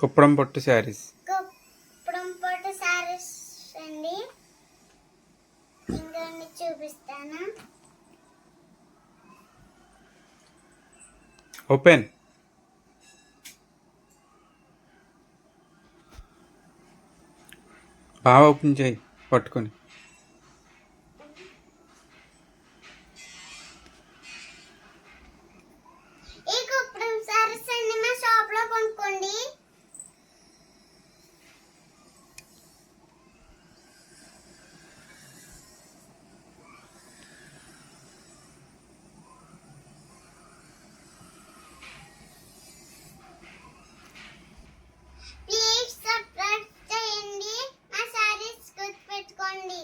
కుప్పడం పట్టు శారీస్ కుప్పడం పొట్టు సారీస్ అండి ఇంకొన్ని చూపిస్తాను ఓపెన్ బాగా ఓపెన్ చేయి పట్టుకొని ఈ కుప్పడం సారీస్ అన్ని మా షాప్లో కొనుక్కోండి ప్లీజ్ సబ్స్క్రైబ్ చేయండి మా సారీస్ గుర్తుపెట్టుకోండి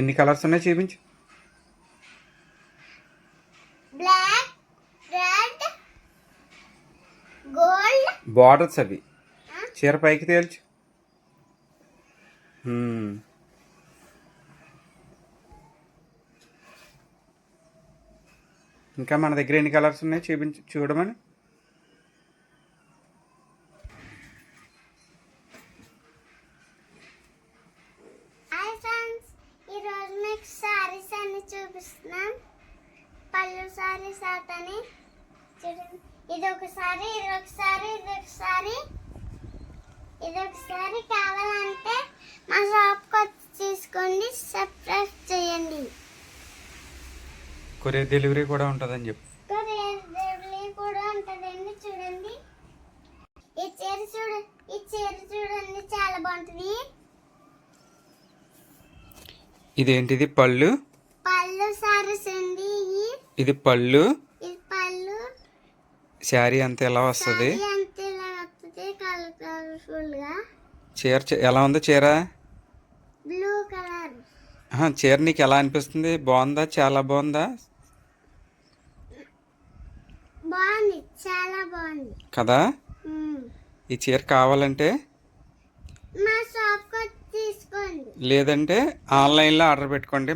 ఎన్ని కలర్స్ ఉన్నాయి చూపించు. బ్లాక్ రెడ్ గోల్డ్ బార్డర్స్ అవి. చీర పైకి తేల్చు. ఉమ్. ఇంకా మన దగ్గర ఎన్ని కలర్స్ ఉన్నాయి చూపించు చూడమని. చూడండి. ఇది ఒకసారి ఇది ఒకసారి ఇది ఒకసారి ఇది ఒకసారి కావాలంటే మా షాప్కి వచ్చి తీసుకోండి సబ్స్క్రైబ్ చేయండి. కొరియర్ డెలివరీ కూడా ఉంటుందని చెప్పు. కొరియర్ డెలివరీ కూడా ఉంటుందండి చూడండి. ఈ చీర చూడ ఈ చీర చూడండి చాలా బాగుంటుంది. ఇదేంటిది? పళ్ళు? ఇది పళ్ళు. శారీ అంతా ఎలా వస్తుంది? చీర ఎలా ఉంది చీర? Blue colour. ఆహా, చీర నీకు ఎలా అనిపిస్తుంది? బాగుందా? చాలా బాగుందా? బాగుంది. చాలా బాగుంది. కదా. ఈ చీర కావాలంటే? లేదంటే ఆన్లైన్లో ఆర్డర్ పెట్టుకోండి.